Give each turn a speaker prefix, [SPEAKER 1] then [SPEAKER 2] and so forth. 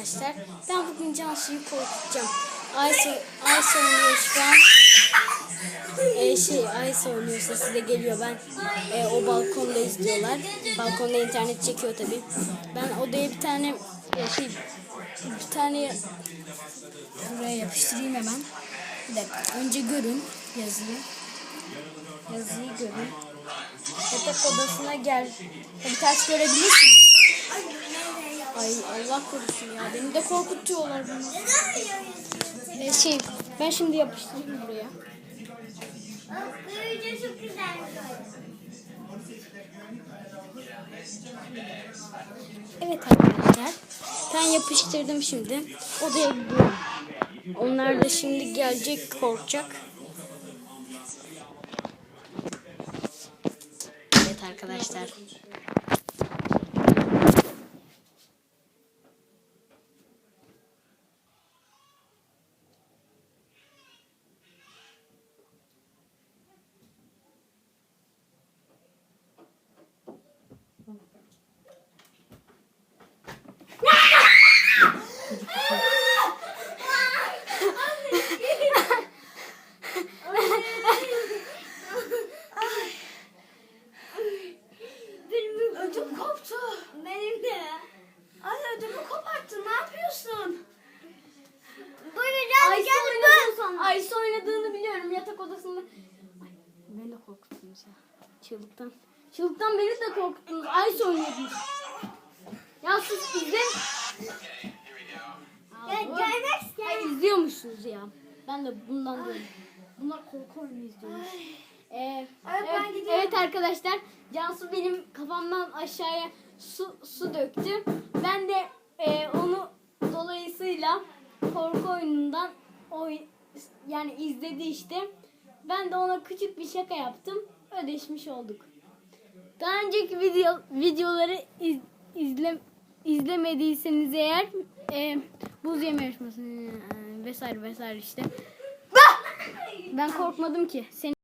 [SPEAKER 1] arkadaşlar. Ben bugün Cansu'yu korkutacağım. Aysa, Aysa oynuyor şu an. Ee, şey Aysa oynuyor sesi de geliyor. Ben e, o balkonda izliyorlar. Balkonda internet çekiyor tabi. Ben odaya bir tane e, şey, bir tane buraya yapıştırayım hemen. Bir dakika. Önce görün yazıyı. Yazıyı görün. Yatak odasına gel. Tabii ters görebilirsiniz. Ay Allah korusun ya. Beni de korkutuyorlar bunu. Ee, şey ben şimdi yapıştırayım buraya. Evet arkadaşlar. Ben yapıştırdım şimdi. Odaya gidiyorum. Onlar da şimdi gelecek korkacak. Evet arkadaşlar.
[SPEAKER 2] De
[SPEAKER 1] korkuttunuz ya. Çığlıktan. Çığlıktan beni de korkuttunuz. Ayşe oynadınız. Ya siz izle...
[SPEAKER 2] Gel, gelmek.
[SPEAKER 1] Ay, izliyormuşsunuz ya. Ben de bundan dolayı. Bunlar korku oyunu izliyormuş. Ee,
[SPEAKER 2] Ay, ben
[SPEAKER 1] evet,
[SPEAKER 2] gidiyorum.
[SPEAKER 1] evet arkadaşlar. Cansu benim kafamdan aşağıya su, su döktü. Ben de e, onu dolayısıyla korku oyunundan oy, yani izledi işte. Ben de ona küçük bir şaka yaptım. Ödeşmiş olduk. Daha önceki video videoları iz, izle, izlemediyseniz eğer e, buz yeme yarışması e, vesaire vesaire işte. Ben korkmadım ki. Seni